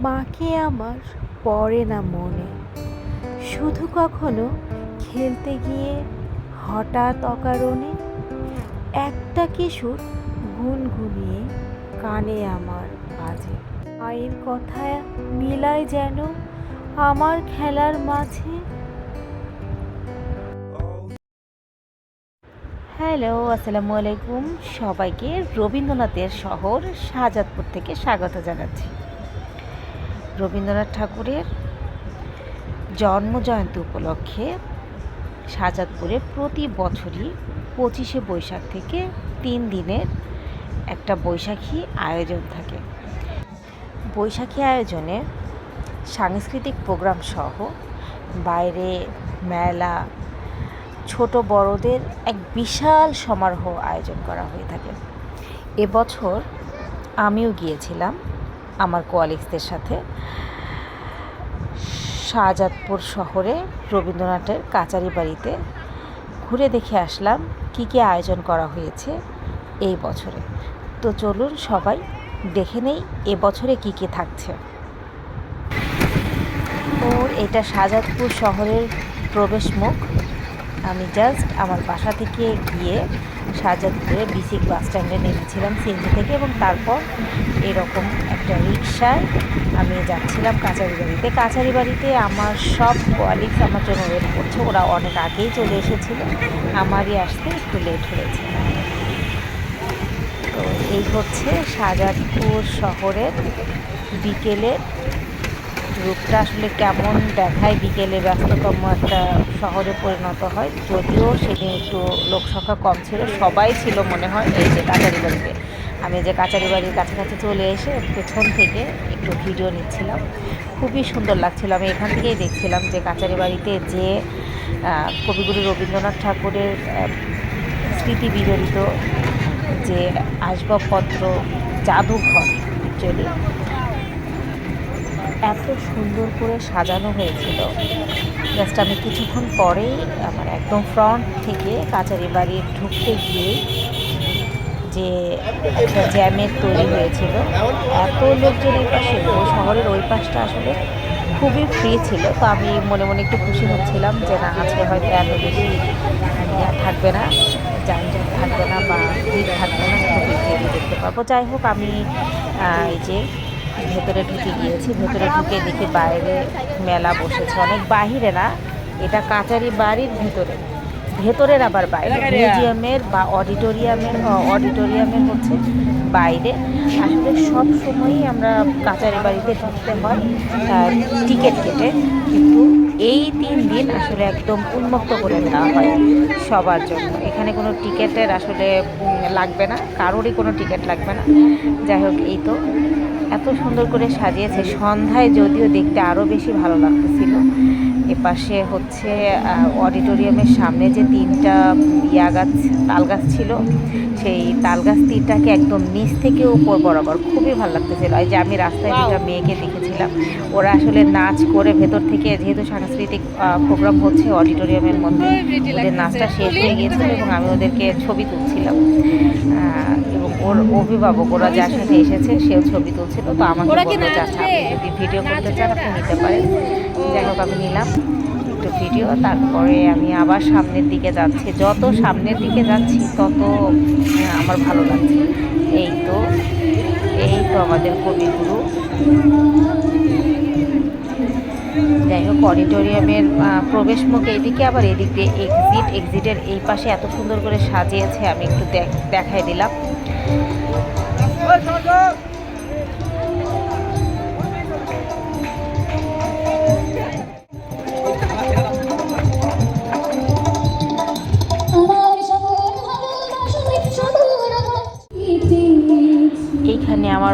মাকে আমার পড়ে না মনে। শুধু কখনো খেলতে গিয়ে হঠাৎ অকারণে একটা কিশোর গুনগুনিয়ে কানে আমার বাজে। মায়ের কথা মিলায় যেন আমার খেলার মাঝে। হ্যালো, আসসালামু আলাইকুম। সবাইকে রবীন্দ্রনাথের শহর শাহজাদপুর থেকে স্বাগত জানাচ্ছি। রবীন্দ্রনাথ ঠাকুরের জন্মজয়ন্তী উপলক্ষে শাহজাদপুরে প্রতি বছরই পঁচিশে বৈশাখ থেকে তিন দিনের একটা বৈশাখী আয়োজন থাকে। বৈশাখী আয়োজনে সাংস্কৃতিক প্রোগ্রাম সহ বাইরে মেলা, ছোট বড়দের এক বিশাল সমারোহ আয়োজন করা হয়ে থাকে। এবছর আমিও গিয়েছিলাম। আমার কোয়ালিক্সদের সাথে। শাহজাদপুর শহরে রবীন্দ্রনাথের কাচারি বাড়িতে ঘুরে দেখে আসলাম কী কী আয়োজন করা হয়েছে এই বছরে। তো চলুন সবাই দেখে নেই এবছরে কী কী থাকছে। ও, এটা শাহজাদপুর শহরের প্রবেশ মুখ আমি জাস্ট আমার বাসা থেকে গিয়ে শাহজাদপুরে বিসিক বাস স্ট্যান্ডে নেমেছিলাম সিএনজি থেকে এবং তারপর এরকম একটা রিক্সায় আমি যাচ্ছিলাম কাছারি বাড়িতে কাছারি বাড়িতে আমার সব কোয়ালিক্স আমার জন্য ওয়েট করছে, ওরা অনেক আগেই চলে এসেছিল, আমারই আসতে একটু লেট হয়েছে। তো এই হচ্ছে শাহজাদপুর শহরের বিকেলের রূপটা আসলে কেমন দেখায়? বিকেলে ব্যস্ততম একটা শহরে পরিণত হয়। যদিও সেদিন একটু লোকসংখ্যা কম ছিল, সবাই ছিল মনে হয়, এই যে কাচারি বাড়িতে। আমি যে কাচারি বাড়ির কাছাকাছি চলে এসে পেছন থেকে একটু ভিডিও নিচ্ছিলাম। খুবই সুন্দর লাগছিল। আমি এখান থেকেই দেখছিলাম যে কাচারি বাড়িতে যে কবিগুরু রবীন্দ্রনাথ ঠাকুরের স্মৃতি বিজড়িত যে আসবাবপত্র, জাদুঘর অ্যাকচুয়ালি এত সুন্দর করে সাজানো হয়েছিল। জাস্ট আমি কিছুক্ষণ পরেই আমার একদম ফ্রন্ট থেকে কাচারি বাড়ির ঢুকতে গিয়ে যে একটা জ্যামের তৈরি হয়েছিল, এত লোকজনের পাশে, ওই শহরের ওই পাশটা আসলে খুবই ফ্রি ছিল। তো আমি মনে মনে একটু খুশি হচ্ছিলাম যে না, আজকে হয়তো এত বেশি থাকবে না যানজট থাকবে না বা ভিড় থাকবে না ভিড় দেখতে পারব যাই হোক, আমি এই যে ভেতরে ঢুকে গিয়েছি, ভেতরে ঢুকে দেখি বাইরে মেলা বসেছে। অনেক বাহিরে না, এটা কাচারি বাড়ির ভেতরে। ভেতরের আবার বাইরে, মিউজিয়ামের বা অডিটোরিয়ামের অডিটোরিয়ামের হচ্ছে বাইরে। আসলে সব সময়ই আমরা কাচারি বাড়িতে ঢুকতে হয় টিকিট কেটে। কিন্তু এই তিন দিন আসলে একদম উন্মুক্ত করে দেওয়া হয় সবার জন্য। এখানে কোনো টিকিটের আসলে লাগবে না, কারোরই কোনো টিকিট লাগবে না। যাই হোক, এই তো। এত সুন্দর করে সাজিয়েছে। সন্ধ্যায় যদিও দেখতে আরও বেশি ভালো লাগতেছিল। এপাশে হচ্ছে অডিটোরিয়ামের সামনে যে তিনটা ইয়া গাছ তাল গাছ ছিল সেই তাল গাছ তিনটাকে একদম নিচ থেকে উপর বরাবর। খুবই ভালো লাগতেছিল। এই যে আমি রাস্তায় দুটা মেয়েকে দেখেছিলাম ওরা আসলে নাচ করে ভেতর থেকে যেহেতু সাংস্কৃতিক প্রোগ্রাম হচ্ছে অডিটোরিয়ামের মধ্যে ওদের নাচটা শেষ হয়ে গিয়েছিল এবং আমি ওদেরকে ছবি তুলছিলাম। এবং ওর অভিভাবক ওরা যার সাথে এসেছে সেও ছবি তুলছিল তো আমাকে বলল যে? যদি ভিডিও করতে চান আপনি নিতে পারেন। যাই হোক আমি নিলাম। একটু ভিডিও তারপরে আমি আবার সামনের দিকে যাচ্ছি। যত সামনের দিকে যাচ্ছি, তত আমার ভালো লাগছে। এই তো এই তো আমাদের কবিগুরু। যাই হোক অডিটোরিয়ামের প্রবেশ মুখ এইদিকে, আবার এদিক দিয়ে এক্সিট এক্সিটের এই পাশে এত সুন্দর করে সাজিয়েছে, আমি একটু দেখ- দেখাই দিলাম।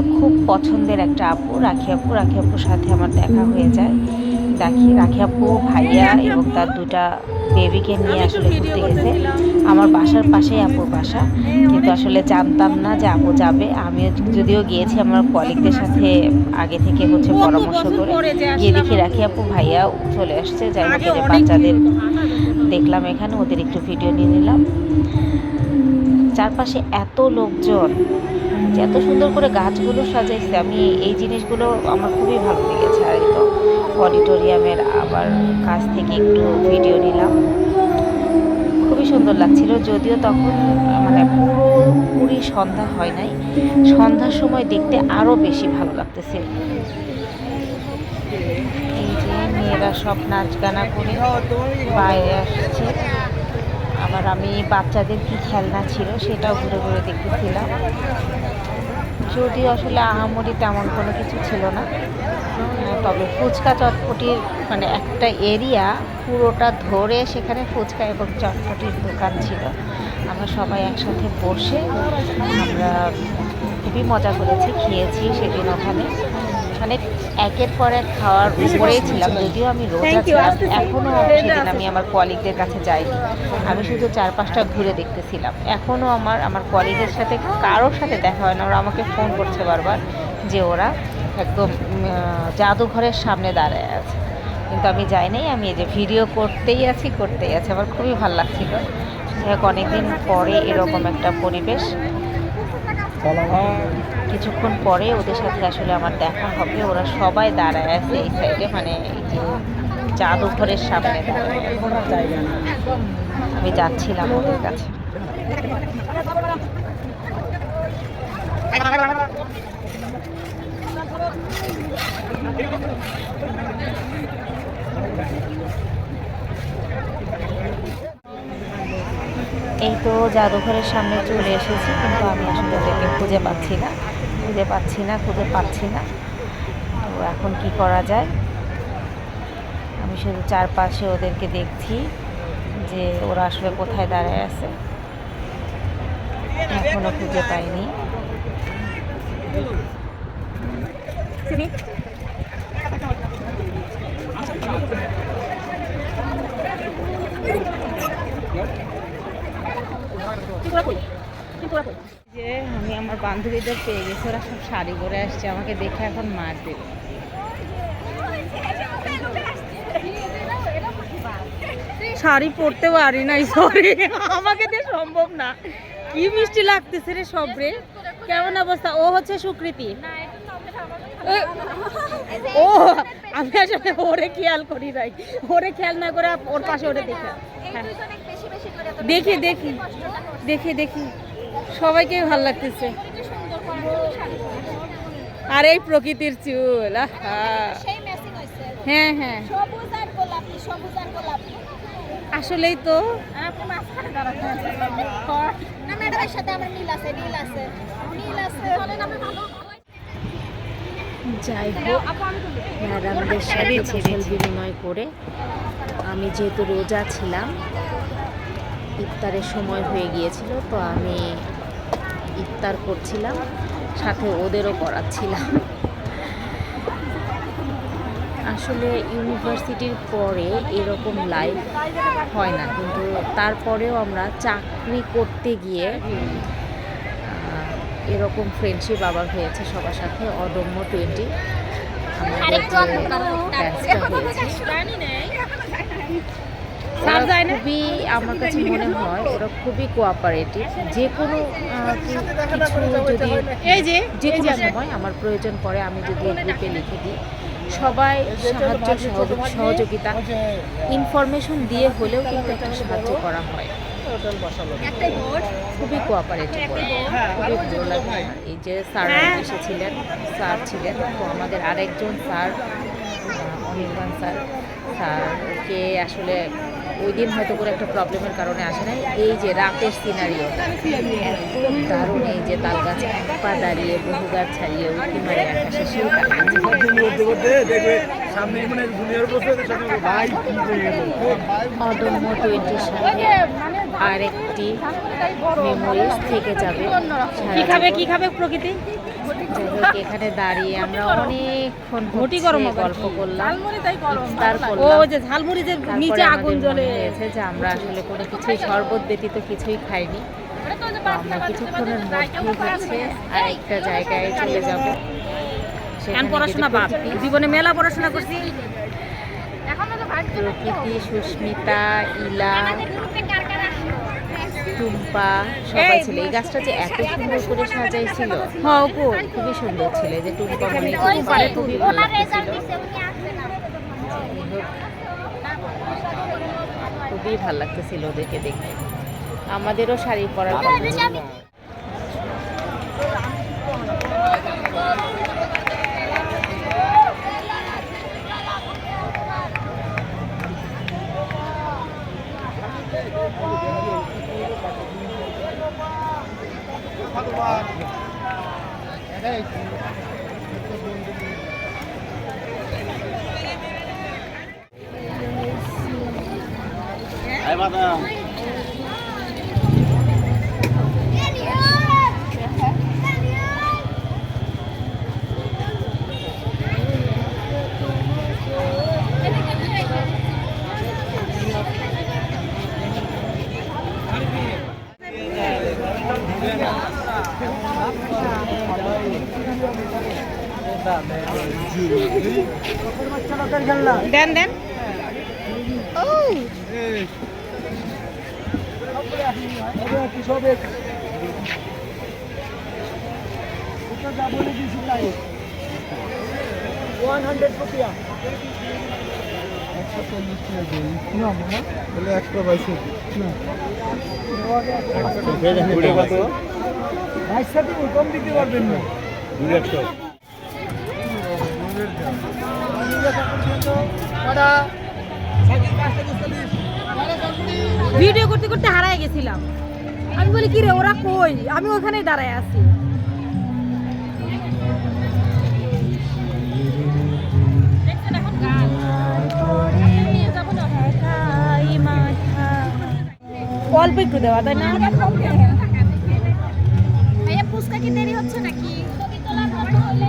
আমার খুব পছন্দের একটা আপু রাখি আপু। রাখি আপুর সাথে আমার দেখা হয়ে যায়। রাখি রাখি আপু ভাইয়া এবং তার দুটা বেবিকে নিয়ে আসলে ঘুরতে গেছে। আমার বাসার পাশেই আপুর বাসা। কিন্তু আসলে জানতাম না যে আপু যাবে। আমিও যদিও গিয়েছি আমার কলিগদের সাথে আগে থেকে হচ্ছে পরামর্শ করে। গিয়ে দেখি রাখি আপু ভাইয়া চলে আসছে। যাই হোক বাচ্চাদের দেখলাম এখানে ওদের একটু ভিডিও নিয়ে নিলাম। চারপাশে এত লোকজন যে এত সুন্দর করে গাছগুলো সাজাইছে। আমি এই জিনিসগুলো আমার খুবই ভালো লেগেছে আর তো অডিটোরিয়ামের আবার কাছ থেকে একটু ভিডিও নিলাম। খুবই সুন্দর লাগছিল, যদিও তখন মানে পুরোপুরি সন্ধ্যা হয় নাই। সন্ধ্যার সময় দেখতে আরও বেশি ভালো লাগতেছে। এই যে মেয়েরা সব নাচ গানা করে বাইরে আসছে। আবার আমি বাচ্চাদের কি খেলনা ছিল সেটাও ঘুরে ঘুরে দেখতেছিলাম যদিও আসলে আহামরি তেমন কোনো কিছু ছিল না। আহ, তবে ফুচকা চটপটির মানে একটা এরিয়া পুরোটা ধরে সেখানে ফুচকা এবং চটপটির দোকান ছিল। আমরা সবাই একসাথে বসে আমরা খুবই মজা করেছি খেয়েছি সেদিন ওখানে। মানে একের পর এক খাওয়ার উপরেই ছিলাম যদিও আমি রোজা ছিলাম এখনও সেদিন আমি আমার কলিগদের কাছে যাইনি। আমি শুধু চার পাঁচটা ঘুরে দেখতেছিলাম। এখনও আমার আমার কলিগের সাথে কারোর সাথে দেখা হয় না ওরা আমাকে ফোন করছে বারবার যে ওরা একদম জাদুঘরের সামনে দাঁড়ায় আছে। কিন্তু আমি যাই নাই আমি এই যে ভিডিও করতেই আছি করতেই আছি। আমার খুবই ভালো লাগছিল। যাই হোক অনেকদিন পরে এরকম একটা পরিবেশ। কিছুক্ষণ পরে ওদের সাথে আসলে আমার দেখা হবে। ওরা সবাই দাঁড়ায় আছে এই সাইডে মানে এই যে জাদুঘরের সামনে। আমি যাচ্ছিলাম ওদের কাছে। এই তো জাদুঘরের সামনে চলে এসেছি, কিন্তু আমি আসলে ওদেরকে খুঁজে পাচ্ছি না। খুঁজে পাচ্ছি না, খুঁজে পাচ্ছি না। তো এখন কি করা যায়? আমি শুধু চারপাশে ওদেরকে দেখছি যে ওরা আসলে কোথায় দাঁড়ায় আছে। এখনও খুঁজে পাইনি। যে আমি আমার বান্ধবীদের পেয়ে গেছি, ওরা সব শাড়ি পরে আসছে, আমাকে দেখে এখন মার দেবে শাড়ি পরতে পারি নাই সরি আমাকে দিয়ে সম্ভব না। কি মিষ্টি লাগতেছে রে সব রে। কেমন অবস্থা? ও হচ্ছে সুকৃতি। ও, আমি আসলে ওরে খেয়াল করি নাই। ওরে খেয়াল না করে ওর পাশে ওরে দেখি। হ্যাঁ। দেখি দেখি। দেখি দেখি। সবাইকে ভালো লাগতেছে। আর এই প্রকৃতির চুল আহা। হ্যাঁ হ্যাঁ। সবুজ আর গোলাপি সবুজ আর গোলাপি। আসলেই তো। যাই হোক ম্যাডামদের সাথে বিনিময় করে আমি যেহেতু রোজা ছিলাম ইফতারের সময় হয়ে গিয়েছিল তো আমি ইফতার করছিলাম সাথে ওদেরও করাচ্ছিলাম। আসলে ইউনিভার্সিটির পরে এরকম লাইফ হয় না কিন্তু তারপরেও আমরা চাকরি করতে গিয়ে এরকম ফ্রেন্ডশিপ আবার হয়েছে সবার সাথে অদম্য টোয়েন্টি স্যার না? খুবই আমার কাছে মনে হয় ওরা খুবই কোঅপারেটিভ যে কোনো কিছু যদি এই যে যে কোনো সময় আমার প্রয়োজন পড়ে আমি যদি গ্রুপে লিখে দিই। সবাই সাহায্য সহযোগ- সহযোগিতা ইনফরমেশন দিয়ে হলেও কিন্তু একটা সাহায্য করা হয়। খুবই কোঅপারেটিভ খুবই ভালো লাগে এই যে স্যার এসেছিলেন স্যার ছিলেন। তো আমাদের আরেকজন স্যার অনির্বাণ স্যার। স্যারকে আসলে ওই দিন হয়তো করে একটা প্রবলেমের কারণে আসে নাই। এই যে রাতের সিনারিও এত দারুণ এই যে তাল গাছ পা দাঁড়িয়ে, বহু গাছ ছাড়িয়ে উঠি মারে আকাশে কি অদম্য আরেকটি মেমোরিজ থেকে যাবে। কি খাবে কি খাবে প্রকৃতি? এখানে দাঁড়িয়ে আমরা অনেকক্ষণ ঘটি গরম গল্প করলাম ও যে ঝালমুড়ি যে নিচে আগুন জ্বলে। হয়েছে যে আমরা আসলে কোনো কিছুই শরবত ব্যতীত কিছুই খাইনি। আমরা কিছুক্ষণের মধ্যেই হচ্ছে আরেকটা জায়গায় চলে যাব। সেখানে পড়াশোনা বাদ। জীবনে মেলা পড়াশোনা করছি। প্রকৃতি সুস্মিতা ইলা টুম্পা সবাই ছিল। এই গাছটা যে এত সুন্দর করে সাজাইছিল হ্যাঁ খুবই সুন্দর ছিল। যে টুম্পা মানে টুম্পারে খুবই ভালো লাগছিল। খুবই ভালো লাগতেছিল ওদেরকে দেখে আমাদেরও শাড়ি পরার ওনার কথা রেজাল্ট ছিল। দেন দেন। বলে একটা পাইছে কম দিতে পারবেন না ভিডিও করতে করতে হারায় গেছিলাম আমি বলি কি রে ওরা কই আমি ওখানেই দাঁড়ায় আছি অল্প একটু দেওয়া তাই না ফুচকা কি দেরি হচ্ছে নাকি হলে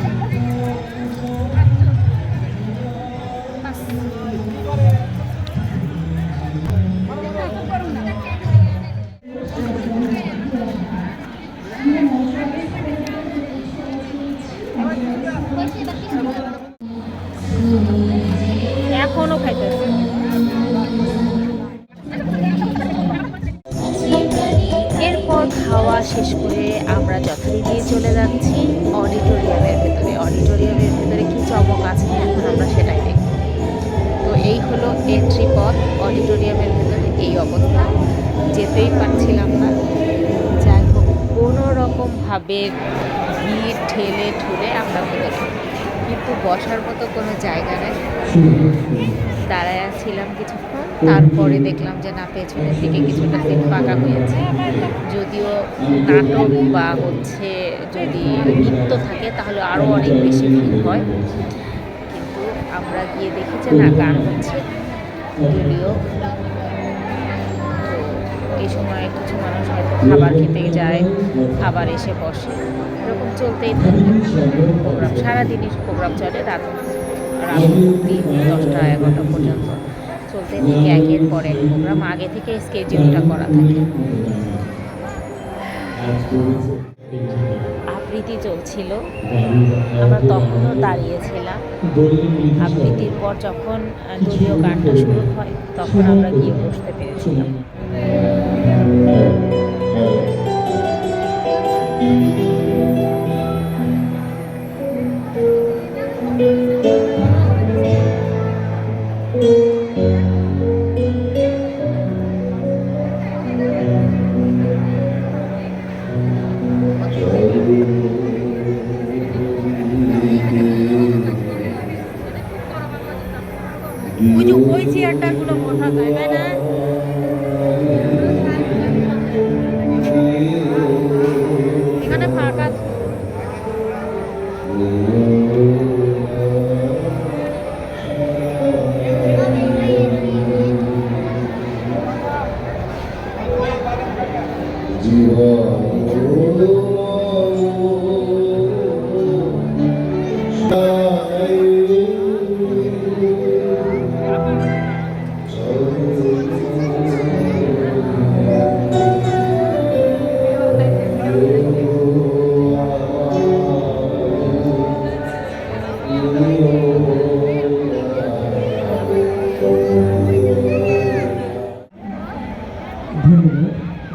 পথ অডিটোরিয়ামের ভেতরে এই অবস্থা। যেতেই পারছিলাম না। যাই হোক কোনো রকমভাবে ভিড় ঠেলে ঠুলে আমরা ভেতরে। কিন্তু বসার মতো কোনো জায়গা নেই। দাঁড়ায় ছিলাম কিছুক্ষণ, তারপরে দেখলাম যে না, পেছনের দিকে কিছুটা সিট ফাঁকা হয়েছে। যদিও নাটক বা হচ্ছে যদি নৃত্য থাকে, তাহলে আরও অনেক বেশি ভিড় হয়। কিন্তু আমরা গিয়ে দেখি যে না, গান হচ্ছে। তো এই সময় কিছু মানুষ হয়তো খাবার খেতে যায়, খাবার এসে বসে। এরকম চলতেই থাকে। প্রোগ্রাম, সারাদিনই প্রোগ্রাম চলে রাত রাত অবধি দশটা, এগারোটা পর্যন্ত। চলতে থাকে একের পর এক প্রোগ্রাম। আগে থেকে স্কেডিউলটা করা থাকে। আবৃত্তি চলছিল। আমরা তখনও দাঁড়িয়েছিলাম। আবৃত্তির পর যখন দলীয় গানটা শুরু হয় তখন আমরা গিয়ে বসতে পেরেছিলাম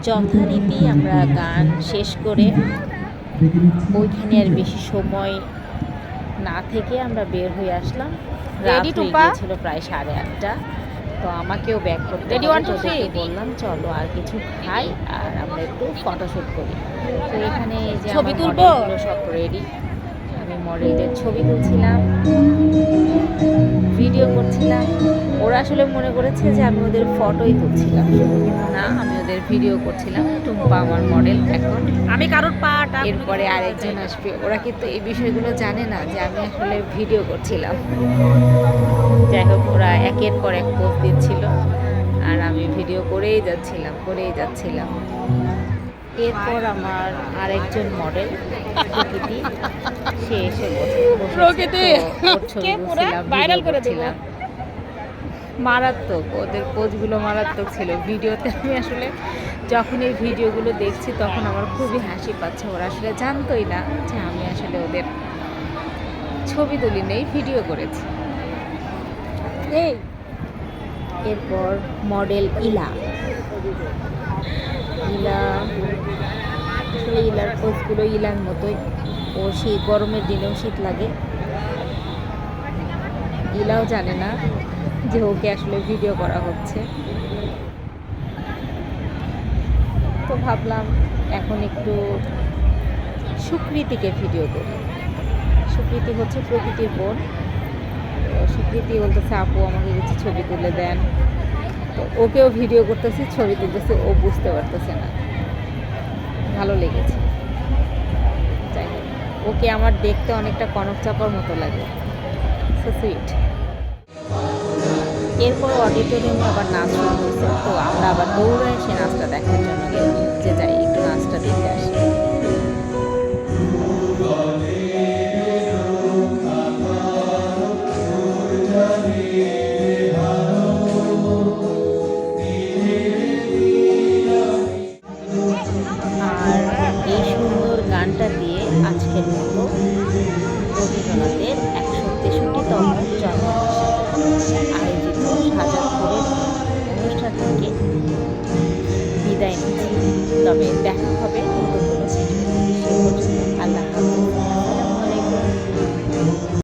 যথারীতি আমরা গান শেষ করে ওইখানে আর বেশি সময় না থেকে আমরা বের হয়ে আসলাম। রাত হয়ে? গিয়েছিল প্রায় সাড়ে আটটা। তো আমাকেও ব্যাক করতে? বললাম চলো আর কিছু খাই আর আমরা একটু ফটোশ্যুট করি। তো এখানে যে ছবি তুলবো? সব রেডি আমি মডেলদের ছবি তুলছিলাম। ভিডিও করছিলাম। ওরা আসলে মনে করেছে যে আমি ওদের ফটোই তুলছিলাম না আমি ওদের ভিডিও করছিলাম টুম্পা আমার মডেল এখন আমি কারোর পাটা এরপরে আরেকজন আসবে ওরা কিন্তু এই বিষয়গুলো জানে না যে আমি আসলে ভিডিও করছিলাম যাই হোক ওরা একের পর এক পোস্ট দিচ্ছিল আর আমি ভিডিও করেই যাচ্ছিলাম করেই যাচ্ছিলাম এরপর আমার আরেকজন মডেল প্রকৃতি সে এসে। প্রকৃতি? তো ওর ছবি কে পুরা? তুলছিলাম, viral ভিডিও করে দেবো। মারাত্মক, ওদের পোজগুলো মারাত্মক ছিল। ভিডিওতে আমি আসলে যখন এই ভিডিওগুলো দেখছি তখন আমার খুবই হাসি পাচ্ছে। ওরা আসলে জানতোই না যে আমি আসলে ওদের ছবি তুলি নেই, ভিডিও করেছি। এই, এরপর মডেল ইলা। ইলা, আসলে ইলার পোজগুলো ইলার মতোই। ও শীত, গরমের দিনেও শীত লাগে। ইলাও জানে না। যে ওকে আসলে ভিডিও করা হচ্ছে। তো ভাবলাম এখন একটু সুকৃতিকে ভিডিও করি। সুকৃতি হচ্ছে প্রকৃতির বোন। সুকৃতি বলতেছে, আপু, আমাকে কিছু ছবি তুলে দেন। তো ওকেও ভিডিও করতেছি, ছবি তুলতেছে, ও বুঝতে পারতেছে না। ভালো লেগেছে। যাই ওকে আমার দেখতে অনেকটা কনক চাপার মতো লাগে। সো সুইট এরপর অডিটোরিয়ামে আবার নাচ শুরু হয়েছে। তো আমরা আবার দৌড়ে এসে নাচটা দেখার জন্য গেলাম। যে যাই, একটু নাচটা দেখে আসি।